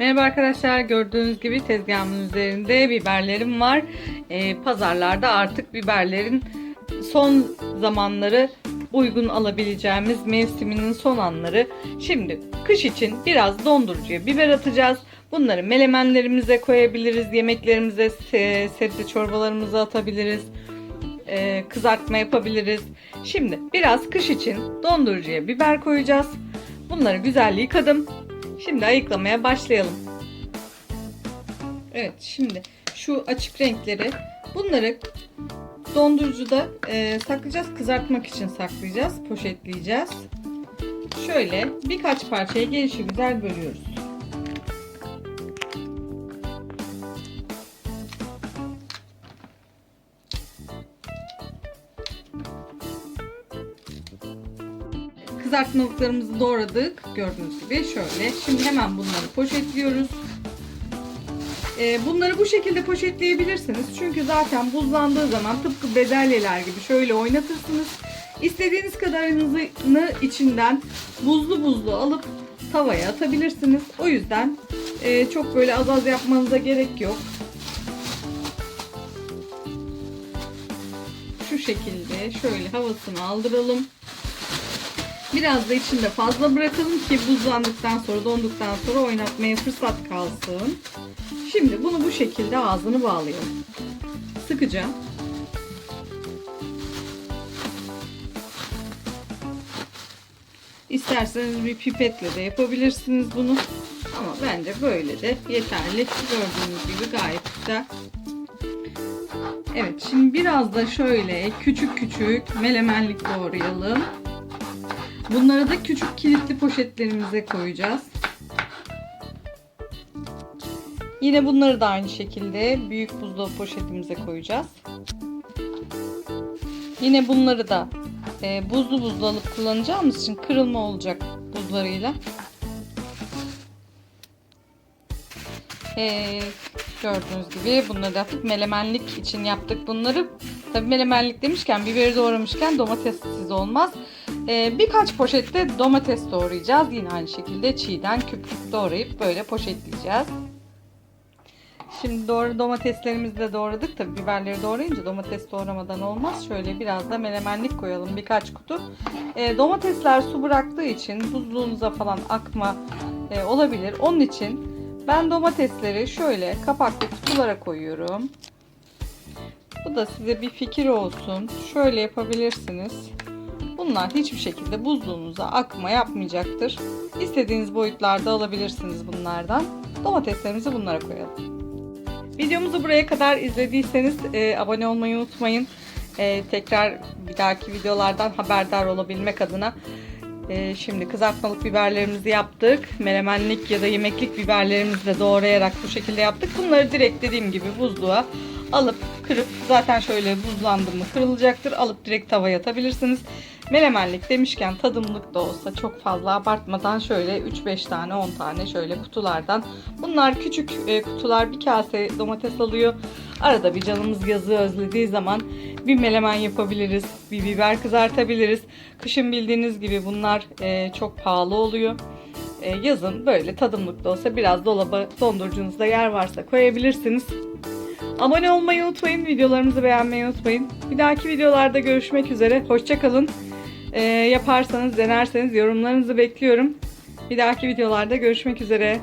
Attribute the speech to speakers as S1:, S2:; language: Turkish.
S1: Merhaba arkadaşlar gördüğünüz gibi tezgahımın üzerinde biberlerim var. Ee, pazarlarda artık biberlerin son zamanları uygun alabileceğimiz mevsiminin son anları. Şimdi kış için biraz dondurucuya biber atacağız. Bunları melemenlerimize koyabiliriz, yemeklerimize, se- sebze çorbalarımıza atabiliriz. Ee, kızartma yapabiliriz. Şimdi biraz kış için dondurucuya biber koyacağız. Bunları güzel yıkadım. Şimdi ayıklamaya başlayalım. Evet şimdi şu açık renkleri bunları dondurucuda e, saklayacağız. Kızartmak için saklayacağız. Poşetleyeceğiz. Şöyle birkaç parçaya gelişi güzel bölüyoruz. Kızartmalıklarımızı doğradık. Gördüğünüz gibi şöyle. Şimdi hemen bunları poşetliyoruz. Ee, bunları bu şekilde poşetleyebilirsiniz. Çünkü zaten buzlandığı zaman tıpkı bezelyeler gibi şöyle oynatırsınız. İstediğiniz kadarını içinden buzlu buzlu alıp tavaya atabilirsiniz. O yüzden e, çok böyle az az yapmanıza gerek yok. Şu şekilde şöyle havasını aldıralım. Biraz da içinde fazla bırakalım ki buzlandıktan sonra donduktan sonra oynatmaya fırsat kalsın. Şimdi bunu bu şekilde ağzını bağlayalım. Sıkıca. İsterseniz bir pipetle de yapabilirsiniz bunu. Ama bence böyle de yeterli. Gördüğünüz gibi gayet güzel. Evet şimdi biraz da şöyle küçük küçük melemenlik doğrayalım. Bunları da küçük kilitli poşetlerimize koyacağız. Yine bunları da aynı şekilde büyük buzdolabı poşetimize koyacağız. Yine bunları da e, buzlu buzlu alıp kullanacağımız için kırılma olacak buzlarıyla. E, gördüğünüz gibi bunları da yaptık. Melemenlik için yaptık bunları. Tabi melemenlik demişken biberi doğramışken domatessiz olmaz. Ee, birkaç poşette domates doğrayacağız. Yine aynı şekilde çiğden küp küp doğrayıp böyle poşetleyeceğiz. Şimdi doğru domateslerimizi de doğradık. Tabi biberleri doğrayınca domates doğramadan olmaz. Şöyle biraz da melemenlik koyalım birkaç kutu. Ee, domatesler su bıraktığı için buzluğunuza falan akma e, olabilir. Onun için ben domatesleri şöyle kapaklı kutulara koyuyorum. Bu da size bir fikir olsun. Şöyle yapabilirsiniz. Bunlar hiçbir şekilde buzluğunuza akma yapmayacaktır. İstediğiniz boyutlarda alabilirsiniz bunlardan. Domateslerimizi bunlara koyalım. Videomuzu buraya kadar izlediyseniz e, abone olmayı unutmayın. E, tekrar bir dahaki videolardan haberdar olabilmek adına e, şimdi kızartmalık biberlerimizi yaptık. Melemenlik ya da yemeklik biberlerimizi de doğrayarak bu şekilde yaptık. Bunları direkt dediğim gibi buzluğa alıp kırıp zaten şöyle buzlandı mı kırılacaktır. Alıp direkt tavaya atabilirsiniz. Melemenlik demişken tadımlık da olsa çok fazla abartmadan şöyle 3-5 tane 10 tane şöyle kutulardan. Bunlar küçük e, kutular bir kase domates alıyor. Arada bir canımız yazı özlediği zaman bir melemen yapabiliriz. Bir biber kızartabiliriz. Kışın bildiğiniz gibi bunlar e, çok pahalı oluyor. E, yazın böyle tadımlık da olsa biraz dolaba dondurucunuzda yer varsa koyabilirsiniz. Abone olmayı unutmayın. Videolarımızı beğenmeyi unutmayın. Bir dahaki videolarda görüşmek üzere. Hoşçakalın. Ee, yaparsanız, denerseniz yorumlarınızı bekliyorum. Bir dahaki videolarda görüşmek üzere.